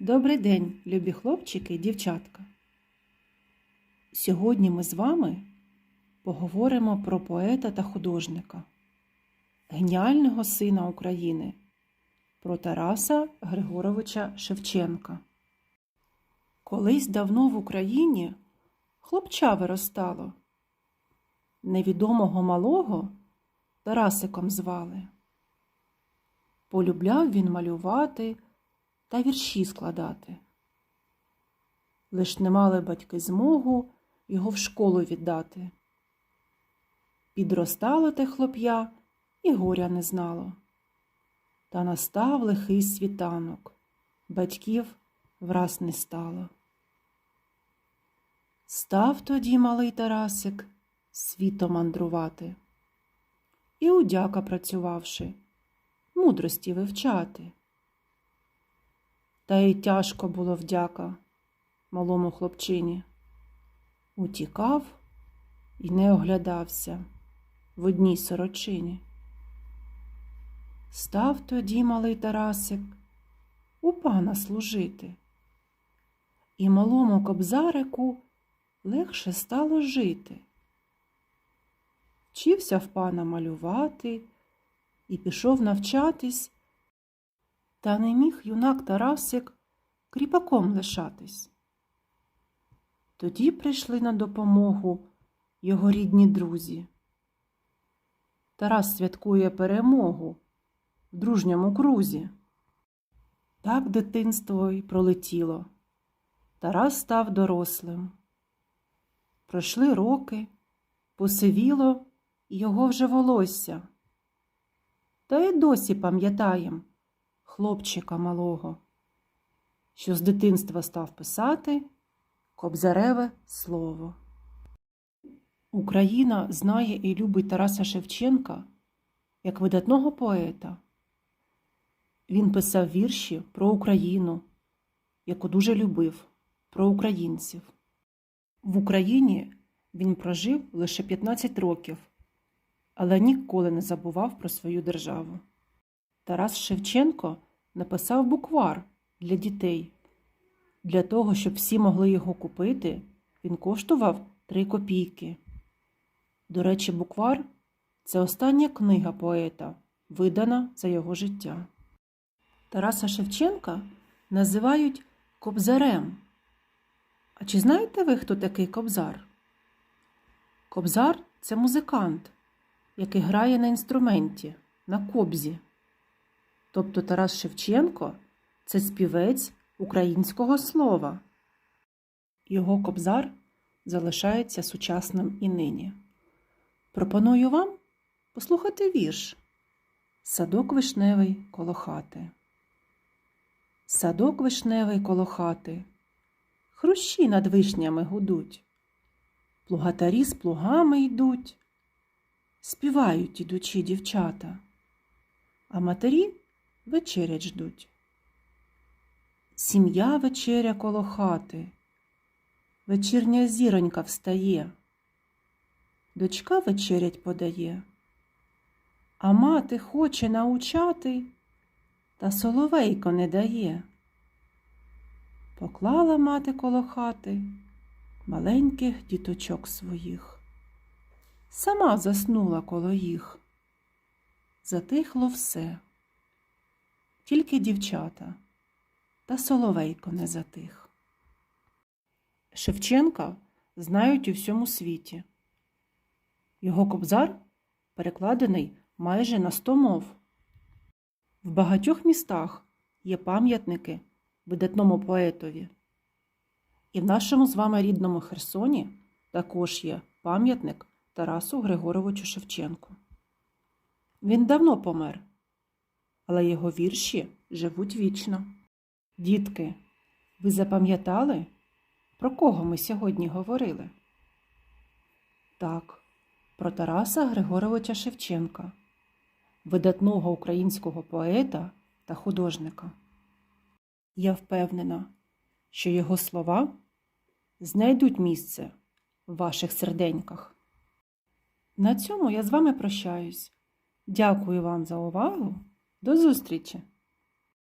Добрий день, любі хлопчики і дівчатка. Сьогодні ми з вами поговоримо про поета та художника, геніального сина України, про Тараса Григоровича Шевченка. Колись давно в Україні хлопча виростало. Невідомого малого Тарасиком звали. Полюбляв він малювати та вірші складати. Лиш не мали батьки змогу його в школу віддати. Підростало те хлоп'я і горя не знало. Та настав лихий світанок, батьків враз не стало. Став тоді малий Тарасик світом мандрувати. І удяка працювавши, мудрості вивчати. Та й тяжко було вдяка малому хлопчині. Утікав і не оглядався в одній сорочині. Став тоді малий Тарасик у пана служити, і малому кобзарику легше стало жити. Вчився в пана малювати і пішов навчатись та не міг юнак Тарасик кріпаком лишатись. Тоді прийшли на допомогу його рідні друзі. Тарас святкує перемогу в дружньому крузі. Так дитинство й пролетіло. Тарас став дорослим. Пройшли роки, посивіло і його вже волосся. Та й досі пам'ятаєм хлопчика малого, що з дитинства став писати кобзареве слово. Україна знає і любить Тараса Шевченка як видатного поета. Він писав вірші про Україну, яку дуже любив, про українців. В Україні він прожив лише 15 років, але ніколи не забував про свою державу. Тарас Шевченко написав буквар для дітей. Для того, щоб всі могли його купити, він коштував 3 копійки. До речі, буквар це остання книга поета, видана за його життя. Тараса Шевченка називають кобзарем. А чи знаєте ви, хто такий кобзар? Кобзар це музикант, який грає на інструменті, на кобзі. Тобто Тарас Шевченко це співець українського слова. Його кобзар залишається сучасним і нині. Пропоную вам послухати вірш Садок вишневий коло хати. Садок вишневий коло хати, хрущі над вишнями гудуть, плугатарі з плугами йдуть, співають ідучі дівчата, а матері вечерять ждуть. Сім'я вечеря коло хати, вечірня зіронька встає, дочка вечерять подає, а мати хоче научати, та соловейко не дає. Поклала мати коло хати маленьких діточок своїх, сама заснула коло їх. Затихло все, тільки дівчата та соловейко не затих. Шевченка знають у всьому світі. Його кобзар перекладений майже на сто мов. В багатьох містах є пам'ятники видатному поетові. І в нашому з вами рідному Херсоні також є пам'ятник Тарасу Григоровичу Шевченку. Він давно помер, але його вірші живуть вічно. Дітки, ви запам'ятали, про кого ми сьогодні говорили? Так, про Тараса Григоровича Шевченка, видатного українського поета та художника. Я впевнена, що його слова знайдуть місце в ваших серденьках. На цьому я з вами прощаюсь. Дякую вам за увагу. До зустрічі!